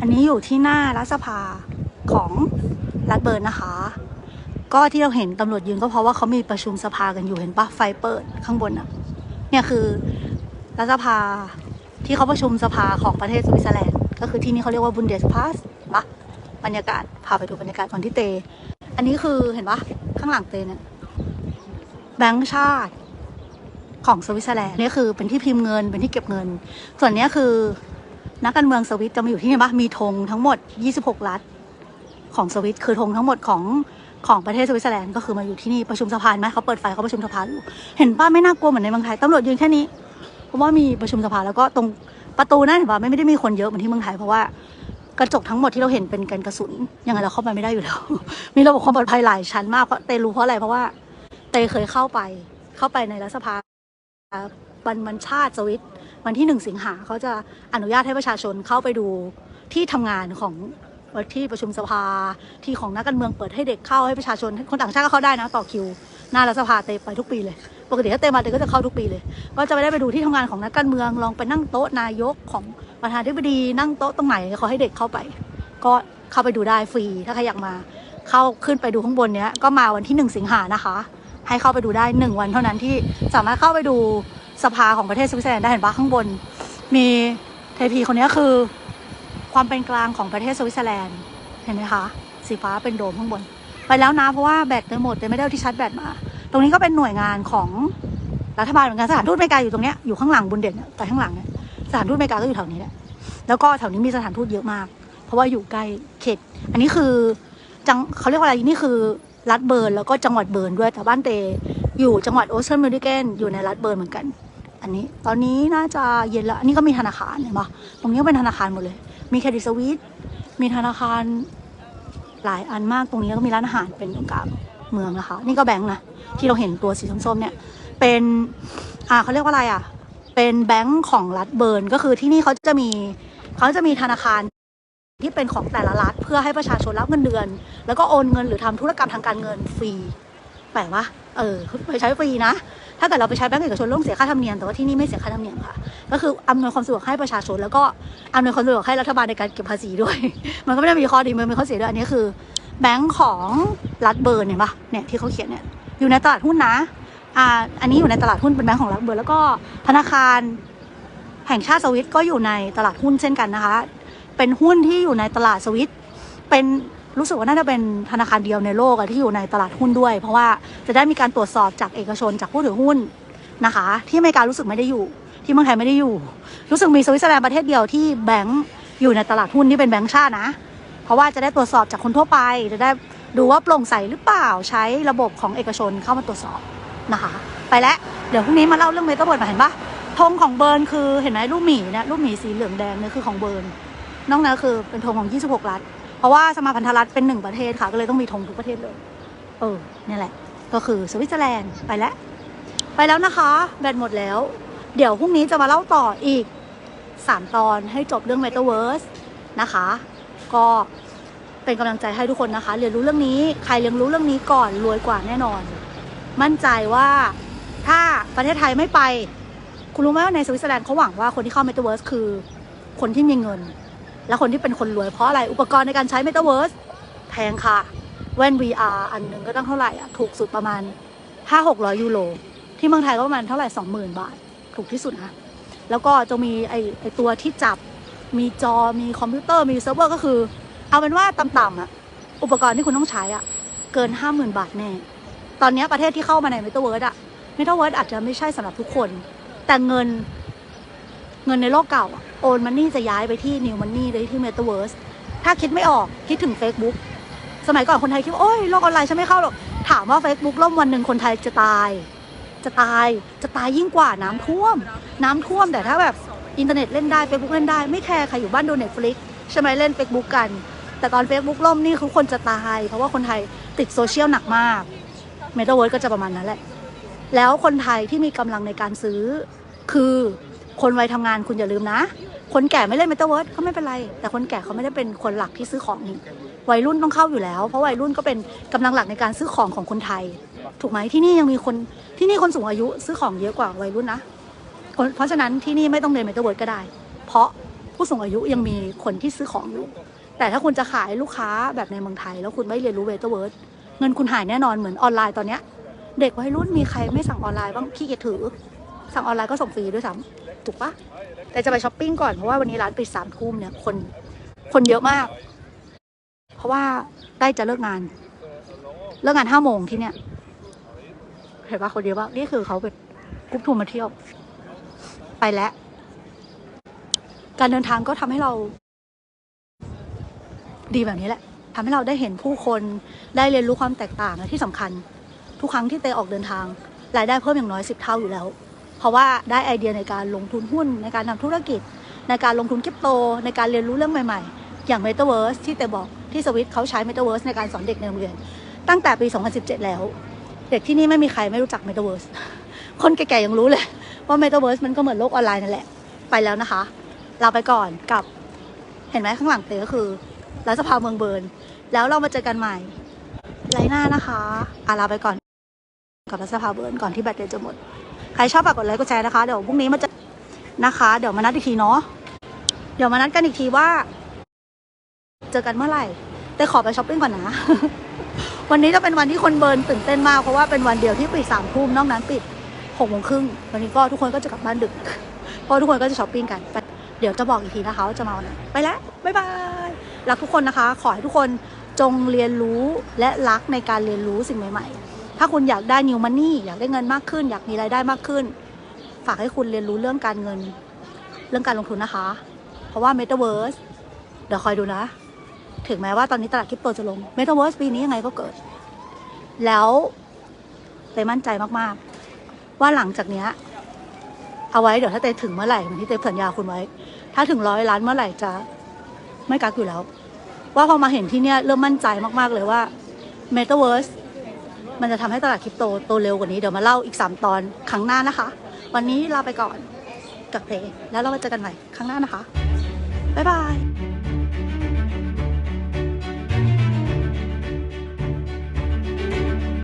อันนี้อยู่ที่หน้ารัฐสภาของรัฐเบิร์นนะคะ ก็ที่เราเห็นตำรวจยืนก็เพราะว่าเขามีประชุมสภากันอยู่เห็นปะไฟเปิดข้างบนอะเนี่ยคือรัฐสภาที่เขาประชุมสภาของประเทศสวิตเซอร์แลนด์ก็คือที่นี่เขาเรียกว่าบุนเดสพาสปะบรรยากาศพาไปดูบรรยากาศก่อนที่เต อันนี้คือเห็นปะข้างหลังเตเนี่ยแบงก์ชาติของสวิตเซอร์แลนด์นี่คือเป็นที่พิมพ์เงินเป็นที่เก็บเงิน ส่วนนี้คือ นักการเมืองสวิตจะมาอยู่ที่นี่ปะมีธงทั้งหมด 26 รัฐของสวิต คือธงทั้งหมดของของประเทศสวิตเซอร์แลนด์ก็คือมาอยู่ที่นี่ประชุมสภาไหมเขาเปิดไฟเขาประชุมสภาอยู่เห็นป้าไม่น่ากลัวเหมือนในเมืองไทยตำรวจยืนแค่นี้เพราะว่ามีประชุมสภาแล้วก็ตรงประตูนั่นเห็นป่ะไม่ได้มีคนเยอะเหมือนที่เมืองไทยเพราะว่ากระจกทั้งหมดที่เราเห็นเป็นกันกระสุนยังไงเราเข้าไปไม่ได้อยู่แล้ว มีระบบความปลอดภัยหลายชั้นมากเพราะเตรู้เพราะอะไรเพราะว่าเตเคยเข้าไปเข้าไปในรัฐสภาวันวันชาติสวิต วันที่หนึ่งสิงหาเขาจะอนุญาตให้ประชาชนเข้าไปดูที่ทำงานของที่ประชุมสภาที่ของนักการเมืองเปิดให้เด็กเข้าให้ประชาชน คนต่างชาติก็เข้าได้นะต่อคิวหน้ารัฐสภาเตไปทุกปีเลยปกติถ้าเตมาเตก็จะเข้าทุกปีเลย ก็จะไปได้ไปดูที่ทำงานของนักการเมืองลองไปนั่งโต๊ะนายกของประธานธิบดีนั่งโต๊ะตรงไหนเขาให้เด็กเข้าไป ก็เข้าไปดูได้ฟรีถ้าใครอยากมา เข้าขึ้นไปดูข้างบนเนี้ยก็มาวันที่หนึ่งสิงหานะคะ ให้เข้าไปดูได้หนึ่งวันเท่านั้นที่สามารถเข้าไปดู สภาของประเทศสวิตเซอร์แลนด์ได้เห็นปะข้างบน มีเทพีคนนี้คือ ความเป็นกลางของประเทศสวิตเซอร์แลนด์เห็นไหมคะ สีฟ้าเป็นโดมข้างบน ไปแล้วนะเพราะว่าแบตเต็มหมดแต่ไม่ได้เอาที่ชาร์จแบตมา ตรงนี้ก็เป็นหน่วยงานของรัฐบาลเหมือนกันสถานทูตอเมริกาอยู่ตรงเนี้ยอยู่ข้างหลังบุนเด่นแต่ข้างหลังเนี่ยสถานทูตอเมริกาก็อยู่แถวนี้แหละแล้วก็แถวนี้มีสถานทูตเยอะมาก เพราะว่าอยู่ใกล้เขต อันนี้คือจังเขาเรียกว่าอะไรนี่คือรัฐเบิร์นแล้วก็จังหวัดเบิร์นด้วยแต่บ้านเตอยู่จังหวัดโอสเทนเมดิเกนอยู่ในรัฐเบิร์นเหมือนกัน อันนี้ตอนนี้น่าจะเย็นแล้วอันนี้ก็มีธนาคารเห็นปะตรงนี้ก็เป็นธนาคารหมดเลย มีเครดิตสวิสมีธนาคารหลายอันมากตรงนี้ก็มีร้านอาหารเป็นตรงกลางเมืองนะคะ นี่ก็แบงค์นะที่เราเห็นตัวสีส้มๆเนี่ย เป็นอ่าเขาเรียกว่าอะไรอะ เป็นแบงค์ของรัฐเบิร์นก็คือที่นี่เขาจะมีเขาจะมีธนาคารที่เป็นของแต่ละรัฐเพื่อให้ประชาชนรับเงินเดือน แล้วก็โอนเงินหรือทำธุรกรรมทางการเงินฟรีแปลกปะเออไปใช้ฟรีนะ ถ้าเกิดเราไปใช้แบงก์เอกชนต้องเสียค่าธรรมเนียมแต่ว่าที่นี่ไม่เสียค่าธรรมเนียมค่ะ ก็คืออำนวยความสะดวกให้ประชาชน แล้วก็อำนวยความสะดวกให้รัฐบาลในการเก็บภาษีด้วย มันก็ไม่ได้มีข้อดีมันมีข้อเสียด้วยอันนี้คือแบงก์ของรัฐเบิร์นเห็นปะเนี่ยที่เขาเขียนเนี่ยอยู่ในตลาดหุ้นนะอ่าอันนี้อยู่ในตลาดหุ้นเป็นแบงก์ของรัฐเบิร์นแล้วก็ธนาคารแห่งชาติสวิตก็อยู่ในตลาดหุ้นเช่นกันนะคะ เป็นหุ้นที่อยู่ในตลาดสวิตเป็น รู้สึกว่าน่าจะเป็นธนาคารเดียวในโลกที่อยู่ในตลาดหุ้นด้วย เพราะว่าจะได้มีการตรวจสอบจากเอกชนจากผู้ถือหุ้นนะคะ ที่อเมริการู้สึกไม่ได้อยู่ ที่เมืองไทยไม่ได้อยู่ รู้สึกมีสวิตเซอร์แลนด์ประเทศเดียวที่แบงก์อยู่ในตลาดหุ้นที่เป็นแบงก์ชาตินะ เพราะว่าจะได้ตรวจสอบจากคนทั่วไป จะได้ดูว่าโปร่งใสหรือเปล่าใช้ระบบของเอกชนเข้ามาตรวจสอบนะคะ ไปแล้วเดี๋ยวพรุ่งนี้มาเล่าเรื่องเมตาเบิร์ดมาเห็นปะธงของเบิร์นคือเห็นไหมรูปหมีเนี่ยรูปหมีสีเหลืองแดงเนี่ยคือของเบิร์นนอกนั้นคือเป็นธงของ 26 รัฐ เพราะว่าสมาพันธรัฐเป็นหนึ่งประเทศค่ะ ก็เลยต้องมีธงทุกประเทศเลย เออเนี่ยแหละ ก็คือสวิตเซอร์แลนด์ไปแล้ว ไปแล้วนะคะ แบตหมดแล้ว เดี๋ยวพรุ่งนี้จะมาเล่าต่ออีก 3 ตอนให้จบเรื่อง Metaverse นะคะ ก็เป็นกำลังใจให้ทุกคนนะคะ เรียนรู้เรื่องนี้ ใครเรียนรู้เรื่องนี้ก่อนรวยกว่าแน่นอน มั่นใจว่าถ้าประเทศไทยไม่ไป คุณรู้ไหมว่าในสวิตเซอร์แลนด์เขาหวังว่าคนที่เข้า Metaverse คือคนที่มีเงิน และคนที่เป็นคนรวยเพราะอะไรอุปกรณ์ในการใช้ Metaverse แพงค่ะ แว่น VR อันหนึ่งก็ต้องเท่าไหร่อะถูกสุดประมาณ 5-600 ยูโร ที่เมืองไทยก็ประมาณเท่าไหร่ 20,000 บาท ถูกที่สุดนะ แล้วก็จะมีไอไอตัวที่จับมีจอมีคอมพิวเตอร์มีเซิร์ฟเวอร์ก็คือ เอาเป็นว่าต่ำๆอะอุปกรณ์ที่คุณต้องใช้อะเกิน 50,000 บาทแน่ตอนนี้ประเทศที่เข้ามาใน Metaverse อะ Metaverse อาจจะไม่ใช่สำหรับทุกคน แต่เงิน เงินในโลกเก่าโอนมันนี่จะย้ายไปที่นิวมันนี่เลยที่ Metaverse ถ้าคิดไม่ออกคิดถึง Facebook สมัยก่อนคนไทยคิดว่าโอ้ยโลกออนไลน์ฉันไม่เข้าหรอกถามว่า Facebook ล่มวันหนึ่งคนไทยจะตาย จะตายจะตายยิ่งกว่าน้ำท่วม น้ำท่วมแต่ถ้าแบบอินเทอร์เน็ตเล่นได้ Facebook เล่นได้ไม่แคร์ใครอยู่บ้านดู Netflix ใช่ไหมเล่น Facebook กัน แต่ตอน Facebook ล่มนี่คือคนจะตาย เพราะว่าคนไทยติดโซเชียลหนักมาก Metaverse ก็จะประมาณนั้นแหละแล้วคนไทยที่มีกำลังในการซื้อคือ คนวัยทำงานคุณอย่าลืมนะ คนแก่ไม่เล่นเมตาเวิร์สก็ไม่เป็นไร แต่คนแก่เขาไม่ได้เป็นคนหลักที่ซื้อของนี่วัยรุ่นต้องเข้าอยู่แล้ว เพราะวัยรุ่นก็เป็นกำลังหลักในการซื้อของของคนไทย ถูกไหมที่นี่ยังมีคนที่นี่คนสูงอายุซื้อของเยอะกว่าวัยรุ่นนะนเพราะฉะนั้นที่นี่ไม่ต้องเรียนเมตาเวิร์สก็ได้ เพราะผู้สูงอายุยังมีคนที่ซื้อของอยู่ แต่ถ้าคุณจะขายลูกค้าแบบในเมืองไทย แล้วคุณไม่เรียนรู้เวทเวิร์ดเงินคุณหายแน่นอนเหมือนออนไลน์ตอนเนี้ยเด็กวัยรุ่นมีใครไม่สั่งออนไลน์บ้างขี้เกียจถือ สั่งออนไลน์ก็ส่งฟรีด้วยซ้ำ ถูกปะแต่จะไปช้อปปิ้งก่อน เพราะว่าวันนี้ร้านปิดสามทุ่มเนี่ยคนคนเยอะมาก เพราะว่าใกล้จะเลิกงาน เลิกงานห้าโมงที่เนี่ยเห็นปะคนเยอะมากนี่คือเขาเป็นกรุ๊ปทัวร์มาเที่ยว ไปแล้ว การเดินทางก็ทำให้เรา ดีแบบนี้แหละทำให้เราได้เห็นผู้คนได้เรียนรู้ความแตกต่างและที่สำคัญ ทุกครั้งที่เตออกเดินทางรายได้เพิ่มอย่างน้อยสิบเท่าอยู่แล้ว เพราะว่าได้ไอเดียในการลงทุนหุ้นในการทำธุรกิจ ในการลงทุนคริปโต ในการเรียนรู้เรื่องใหม่ๆ อย่าง Metaverse ที่เตบอกที่สวิตเขาใช้ Metaverse ในการสอนเด็กในโรงเรียน ตั้งแต่ปี 2017 แล้ว เด็กที่นี่ไม่มีใครไม่รู้จัก Metaverse คนแก่ๆยังรู้เลยว่า Metaverse มันก็เหมือนโลกออนไลน์นั่นแหละไปแล้วนะคะลาไปก่อนกับเห็นไหมข้างหลังเตก็คือรัฐสภาเมืองเบิร์นแล้วเรามาเจอกันใหม่ไลน์หน้านะคะอาลาไปก่อนกับรัฐสภาเบิร์นก่อนที่แบตเตอรี่จะหมด ใครชอบฝากกดไลค์กดแชร์นะคะ เดี๋ยวพรุ่งนี้มาเจะนะคะ เดี๋ยวมานัดอีกทีเนาะเดี๋ยวมานัดกันอีกทีว่า เจอกันเมื่อไหร่ แต่ขอไปช้อปปิ้งก่อนนะ วันนี้จะเป็นวันที่คนเบิร์นตื่นเต้นมากเพราะว่าเป็นวันเดียวที่ปิดสามทุ่มนอกนั้นปิดหกโมงครึ่งวันนี้ก็ทุกคนก็จะกลับบ้านดึกเพราะทุกคนก็จะช้อปปิ้งกันเดี๋ยวจะบอกอีกทีนะคะว่าจะมาวันไหนไปแล้วบ๊ายบายรักทุกคนนะคะ ขอให้ทุกคนจงเรียนรู้และรักในการเรียนรู้สิ่งใหม่ ๆ ถ้าคุณอยากได้ new money อยากได้เงินมากขึ้น อยากมีรายได้มากขึ้น ฝากให้คุณเรียนรู้เรื่องการเงิน เรื่องการลงทุนนะคะ เพราะว่า Metaverse เดี๋ยวคอยดูนะ ถึงแม้ว่าตอนนี้ตลาดคริปโตจะลง Metaverse ปีนี้ยังไงก็เกิด แล้วเตยมั่นใจมากๆ ว่าหลังจากเนี้ยเอาไว้เดี๋ยวถ้าเตยถึงเมื่อไหร่เหมือนที่เตยสัญญาคุณไว้ ถ้าถึงร้อยล้านเมื่อไหร่จะไม่กักอยู่แล้ว ว่าพอมาเห็นที่เนี่ยเริ่มมั่นใจมากๆเลยว่า Metaverse มันจะทำให้ตลาดคริปโตโตเร็วกว่านี้เดี๋ยวมาเล่าอีก 3 ตอนครั้งหน้านะคะ วันนี้ลาไปก่อนกับเพลงแล้วเรามาเจอกันใหม่ครั้งหน้านะคะบ๊ายบาย